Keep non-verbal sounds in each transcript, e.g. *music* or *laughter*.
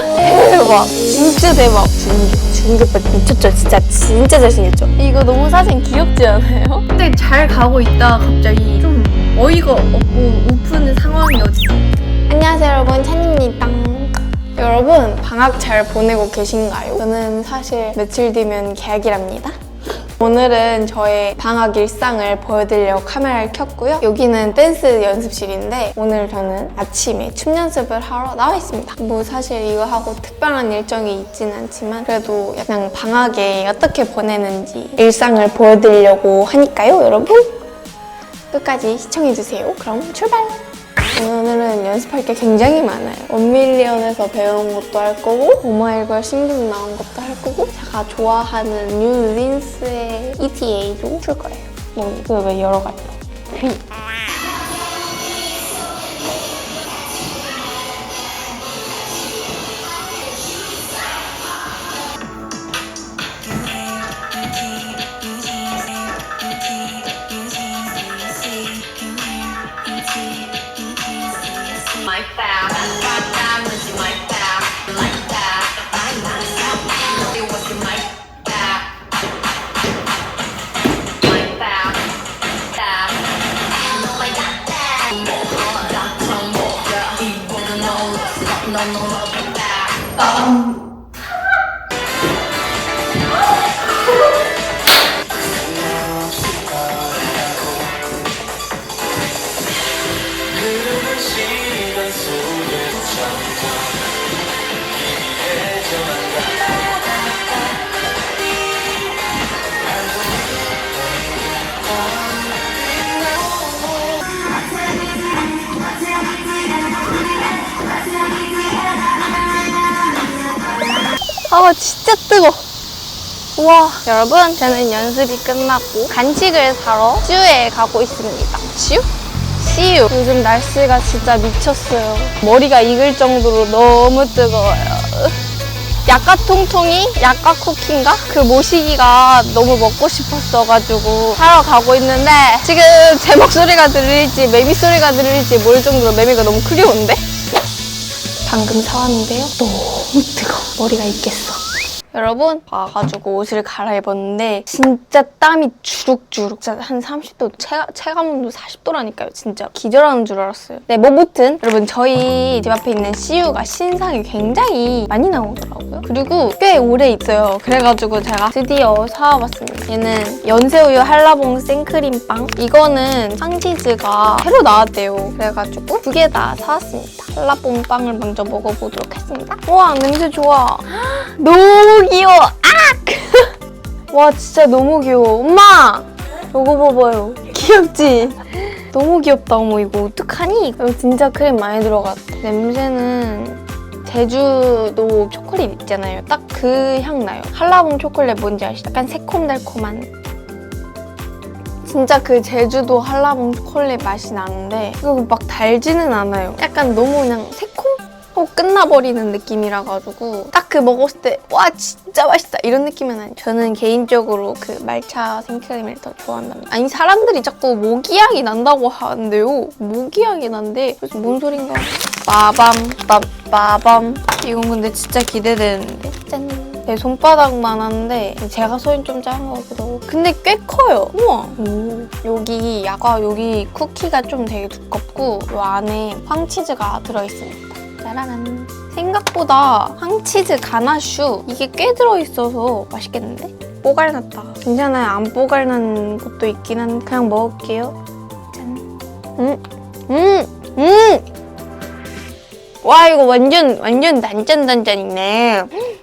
대박. 진짜 대박. 준규, 준규 오빠 미쳤죠? 진짜 진짜 잘생겼죠? 이거 너무 사진 귀엽지 않아요? 근데 잘 가고 있다 갑자기 좀 어이가 없고 우프는 상황이었어. 안녕하세요 여러분 찬입니다. 여러분 방학 잘 보내고 계신가요? 저는 사실 며칠 뒤면 개학이랍니다. 오늘은 저의 방학 일상을 보여드리려고 카메라를 켰고요. 여기는 댄스 연습실인데 오늘 저는 아침에 춤 연습을 하러 나와 있습니다. 뭐 사실 이거 하고 특별한 일정이 있지는 않지만 그래도 약간 방학에 어떻게 보내는지 일상을 보여드리려고 하니까요, 여러분. 끝까지 시청해주세요. 그럼 출발! 오늘은 연습할 게 굉장히 많아요. 원밀리언에서 배운 것도 할 거고, 오마이걸 신곡 나온 것도 할 거고, 제가 좋아하는 뉴 린스의 ETA도 출 거예요. 뭐, 이거 왜 여러 가지? No, no. Fab. 아 진짜 뜨거. 와 여러분 저는 연습이 끝났고 간식을 사러 슈에 가고 있습니다. 슈? 시유. 요즘 날씨가 진짜 미쳤어요. 머리가 익을 정도로 너무 뜨거워요. 약과 통통이 약과 쿠키인가? 그 모시기가 너무 먹고 싶었어가지고 사러 가고 있는데 지금 제 목소리가 들릴지 매미 소리가 들릴지 모를 정도로 매미가 너무 크리운데? 방금 사왔는데요. 너무 뜨거. 머리가 익겠어. 여러분 와가지고 옷을 갈아입었는데 진짜 땀이 주룩주룩. 진짜 한 30도 체감, 체감온도 40도라니까요 진짜. 기절하는 줄 알았어요. 네 뭐 무튼 여러분 저희 집 앞에 있는 CU가 신상이 굉장히 많이 나오더라고요. 그리고 꽤 오래 있어요. 그래가지고 제가 드디어 사와봤습니다. 얘는 연새우유 한라봉 생크림빵? 이거는 상치즈가 새로 나왔대요. 그래가지고 두 개 다 사왔습니다. 한라봉 빵을 먼저 먹어보도록 했습니다. 우와 냄새 좋아. *gasps* 너무 귀여워. 악! *laughs* 와 진짜 너무 귀여워. 엄마! 이거 봐봐요. 귀엽지? 너무 귀엽다. 어머 이거 어떡하니? 이거 진짜 크림 많이 들어갔다. 냄새는 제주도 초콜릿 있잖아요. 딱 그 향 나요. 한라봉 초콜릿 뭔지 아시죠? 약간 새콤달콤한 진짜 그 제주도 한라봉 초콜릿 맛이 나는데 이거 막 달지는 않아요. 약간 너무 그냥 새콤? 끝나버리는 느낌이라 가지고 딱 그 먹었을 때 와 진짜 맛있다 이런 느낌은 아니에요. 저는 개인적으로 그 말차 생크림을 더 좋아한답니다. 아니 사람들이 자꾸 모기향이 난다고 하는데요. 모기향이 난데 그래서 뭔 소린가? 빠밤 빠, 빠밤 이건 근데 진짜 기대되는데 짠. 내 손바닥만 한데 제가 손이 좀 작은 것 같기도 하고 근데 꽤 커요 우와 오. 여기 야과 여기 쿠키가 좀 되게 두껍고 이 안에 황치즈가 들어있습니다 짜라란 생각보다 황치즈 가나슈 이게 꽤 들어있어서 맛있겠는데? 뽀갈났다 괜찮아요 안 뽀갈난 것도 있긴 한데 그냥 먹을게요 짠 음! 음! 음! 와 이거 완전 완전 단짠단짠이네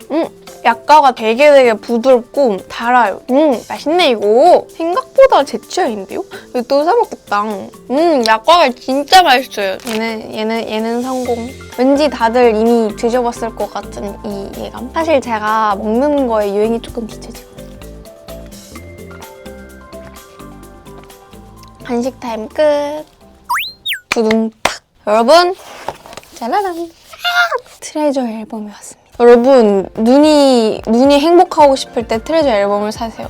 음! 약과가 되게 되게 부드럽고 달아요. 음, 맛있네 이거. 생각보다 제 취향인데요? 이거 또 사먹겠다. 음, 약과가 진짜 맛있어요. 얘는 얘는 얘는 성공. 왠지 다들 이미 드셔봤을 것 같은 이 예감. 사실 제가 먹는 거에 유행이 조금 비춰지거든요. 간식 타임 끝. 두둥 탁. 여러분, 짜라란. 트레저 앨범이 왔습니다. 여러분 눈이 눈이 행복하고 싶을 때 트레저 앨범을 사세요.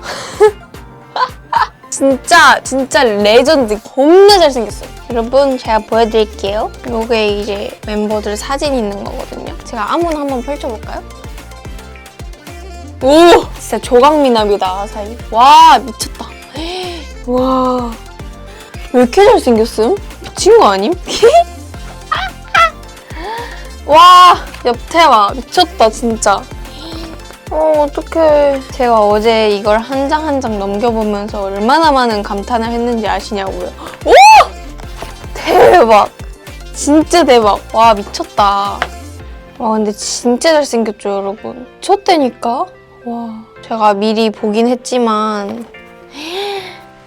*laughs* 진짜 진짜 레전드 겁나 잘생겼어요. 여러분 제가 보여드릴게요. 요게 이제 멤버들 사진 있는 거거든요. 제가 아무나 한번 펼쳐볼까요? 오! 진짜 조각미남이다, 아사히. 와, 미쳤다. *gasps* 와. 왜 이렇게 잘생겼음? 미친 거 아님? *laughs* 와, 옆태와 미쳤다, 진짜. 어, 어떡해. 제가 어제 이걸 한 장 한 장 넘겨보면서 얼마나 많은 감탄을 했는지 아시냐고요. 오! 대박. 진짜 대박. 와, 미쳤다. 와, 근데 진짜 잘생겼죠, 여러분. 미쳤다니까? 와, 제가 미리 보긴 했지만.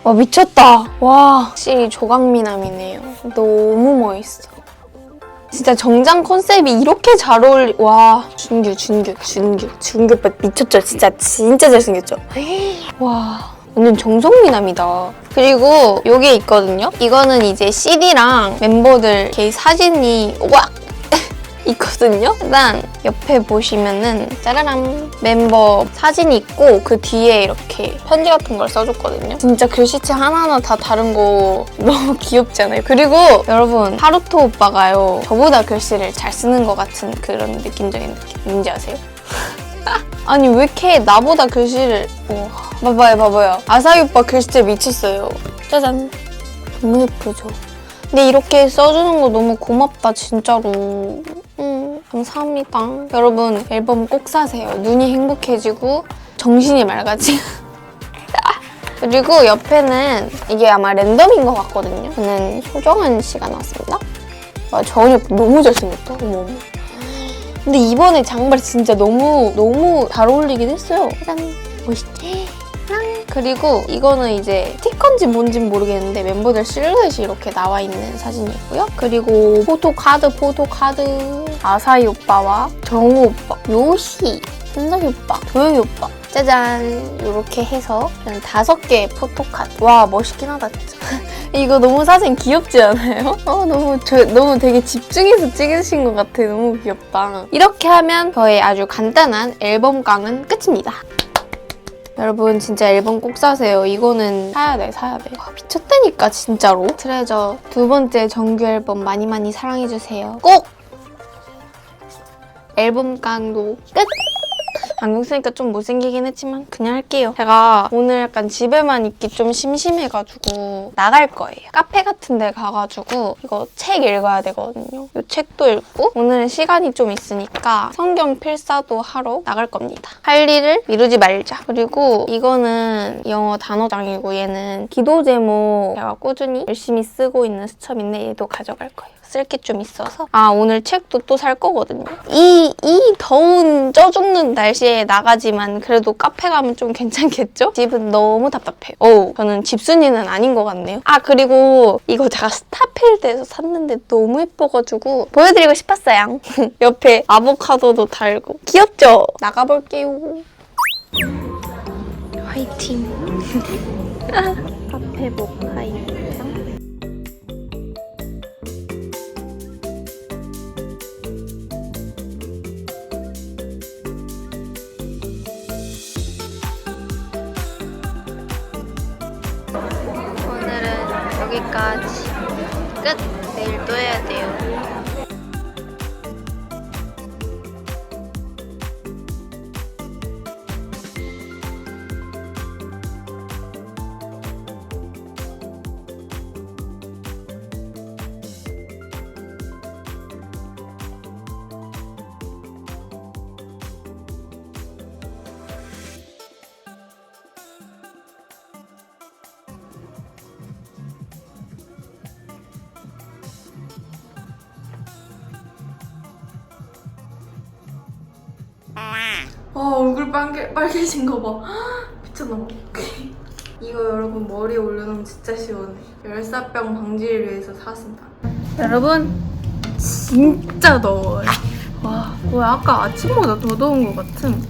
와, 미쳤다. 와, 확실히 조각미남이네요. 너무 멋있어. 진짜 정장 컨셉이 이렇게 잘 어울리, 와. 준규, 준규, 준규. 준규 오빠 미쳤죠? 진짜, 진짜 잘생겼죠? 와. 완전 정성미남이다. 그리고 요게 있거든요. 이거는 이제 CD랑 멤버들 이렇게 사진이 와 있거든요. 일단 옆에 보시면은 짜라란 멤버 사진이 있고 그 뒤에 이렇게 편지 같은 걸 써줬거든요. 진짜 글씨체 하나하나 다 다른 거 *laughs* 너무 귀엽지 않아요? 그리고 여러분 하루토 오빠가요 저보다 글씨를 잘 쓰는 것 같은 그런 느낌적인 느낌 뭔지 아세요? *laughs* 아니 왜 이렇게 나보다 글씨를 와, 봐봐요 봐봐요 아사히 오빠 글씨체 미쳤어요 짜잔 너무 예쁘죠? 근데 이렇게 써주는 거 너무 고맙다 진짜로 음, 감사합니다. 여러분 앨범 꼭 사세요. 눈이 행복해지고 정신이 맑아지 *laughs* 그리고 옆에는 이게 아마 랜덤인 것 같거든요. 저는 소정은 씨가 나왔습니다. 와, 저은이 오빠 너무 잘생겼다. 어머 근데 이번에 장발 진짜 너무 너무 잘 어울리긴 했어요. 짠 멋있지? 랑 그리고 이거는 이제 스티커인지 뭔진 모르겠는데 멤버들 실루엣이 이렇게 나와 있는 사진이고요. 그리고 포토카드 포토카드 아사히 오빠와 정우 오빠, 요시, 현석이 오빠, 도영이 오빠. 짜잔! 이렇게 해서 다섯 개의 포토카드. 와 멋있긴 하다 진짜. *laughs* 이거 너무 사진 귀엽지 않아요? *laughs* 어 너무 저 너무 되게 집중해서 찍으신 것 같아. 너무 귀엽다. 이렇게 하면 저의 아주 간단한 앨범깡은 끝입니다 여러분 진짜 앨범 꼭 사세요. 이거는 사야 돼 사야 돼. 와, 미쳤다니까 진짜로. 트레저 두 번째 정규 앨범 많이 많이 사랑해주세요. 꼭! 앨범 깡도 끝 안경 쓰니까 좀 못생기긴 했지만 그냥 할게요. 제가 오늘 약간 집에만 있기 좀 심심해가지고 나갈 거예요. 카페 같은 데 가가지고 이거 책 읽어야 되거든요. 이 책도 읽고 오늘은 시간이 좀 있으니까 성경 필사도 하러 나갈 겁니다. 할 일을 미루지 말자. 그리고 이거는 영어 단어장이고 얘는 기도 제목 제가 꾸준히 열심히 쓰고 있는 수첩인데 얘도 가져갈 거예요. 쓸 게 좀 있어서 아 오늘 책도 또 살 거거든요 이, 이 더운 쪄 죽는 날씨에 나가지만 그래도 카페 가면 좀 괜찮겠죠? 집은 너무 답답해요 어 저는 집순이는 아닌 것 같네요. 아 그리고 이거 제가 스타필드에서 샀는데 너무 예뻐가지고 보여드리고 싶었어요. *laughs* 옆에 아보카도도 달고. 귀엽죠? 나가볼게요. 화이팅. *laughs* 카페복 화이팅 여기까지 끝! 내일 또 해야 돼요. 아 얼굴 빨개, 빨개진 거 봐. *gasps* 미쳤나 봐. *laughs* 이거 여러분 머리에 올려놓으면 진짜 시원해. 열사병 방지를 위해서 샀습니다. 여러분 진짜 더워요. 와, 왜 아까 아침보다 더 더운 것 같은.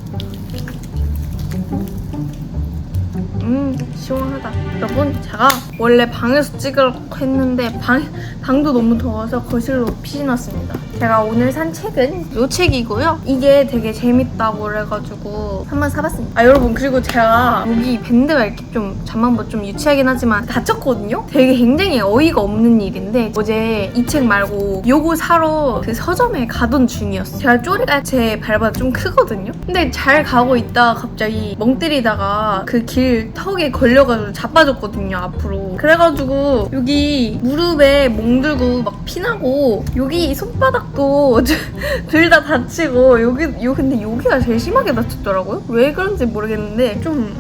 음, 시원하다. 여러분 제가 원래 방에서 찍으려고 했는데 방, 방도 너무 더워서 거실로 피신왔습니다. 제가 오늘 산 책은 이 책이고요. 이게 되게 재밌다고 그래가지고 한번 사봤습니다. 아 여러분 그리고 제가 여기 밴드가 이렇게 좀 잠만 뭐좀 유치하긴 하지만 다쳤거든요. 되게 굉장히 어이가 없는 일인데 어제 이 책 말고 요거 사러 그 서점에 가던 중이었어요. 제가 쪼리가 제 발보다 좀 크거든요. 근데 잘 가고 있다가 갑자기 멍 때리다가 그 길 턱에 걸려가지고 자빠졌거든요 앞으로. 그래가지고 여기 무릎에 멍들고 막 피나고 여기 손바닥도 *laughs* 둘 다 다치고 여기 요 근데 여기가 제일 심하게 다쳤더라고요. 왜 그런지 모르겠는데 좀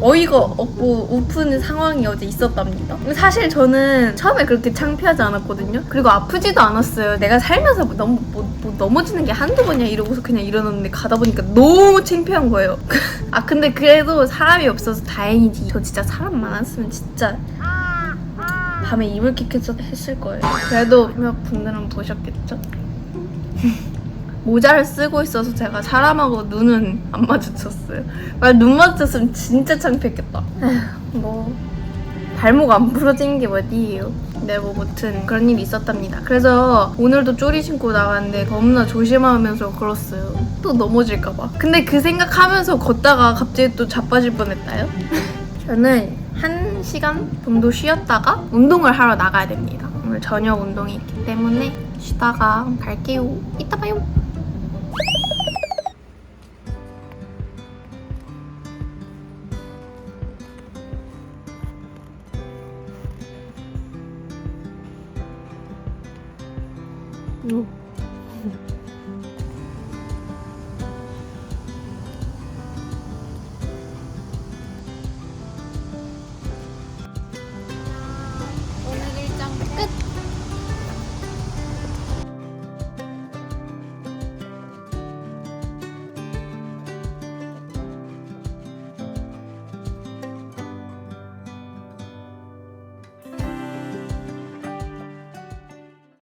어이가 없고 우픈 상황이 어제 있었답니다. 사실 저는 처음에 그렇게 창피하지 않았거든요. 그리고 아프지도 않았어요. 내가 살면서 뭐 너무 뭐, 뭐 넘어지는 게 한두 번이야 이러고서 그냥 일어났는데 가다 보니까 너무 창피한 거예요. *laughs* 아 근데 그래도 사람이 없어서 다행이지. 저 진짜 사람 많았으면 진짜 밤에 이불킥 했- 했을 거예요. 그래도 몇 분들은 보셨겠죠? *laughs* 모자를 쓰고 있어서 제가 사람하고 눈은 안 마주쳤어요. 만약 눈 마주쳤으면 진짜 창피했겠다. 에휴, 뭐 발목 안 부러진 게 어디예요? 네, 뭐 무튼 그런 일이 있었답니다. 그래서 오늘도 쪼리 신고 나갔는데 겁나 조심하면서 걸었어요. 또 넘어질까봐. 근데 그 생각하면서 걷다가 갑자기 또 자빠질 뻔했다요. 저는 한 시간 정도 쉬었다가 운동을 하러 나가야 됩니다. 오늘 저녁 운동이 있기 때문에 쉬다가 갈게요. 이따 봐요.